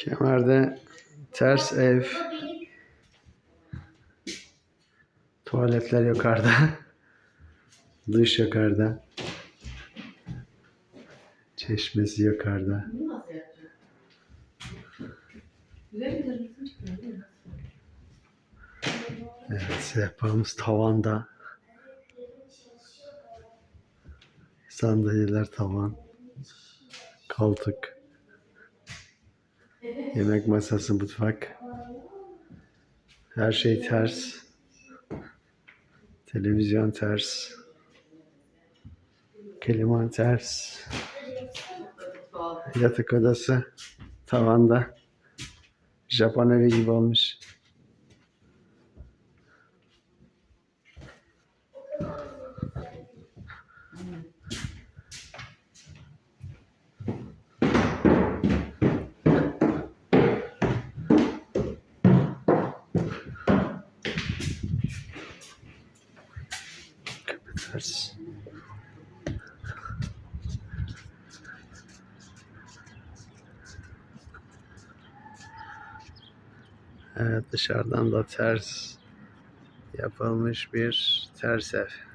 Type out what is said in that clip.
Kemerde ters ev. Tuvaletler yukarıda. Duş yukarıda. Çeşmesi yukarıda. Evet, sehpamız tavanda. Sandalyeler tavan. Koltuk. Yemek masası, mutfak. Her şey ters. Televizyon ters. Klima ters. Yatak odası tavanda. Japon evi gibi olmuş. Ters. Evet dışarıdan da ters yapılmış bir ters ev.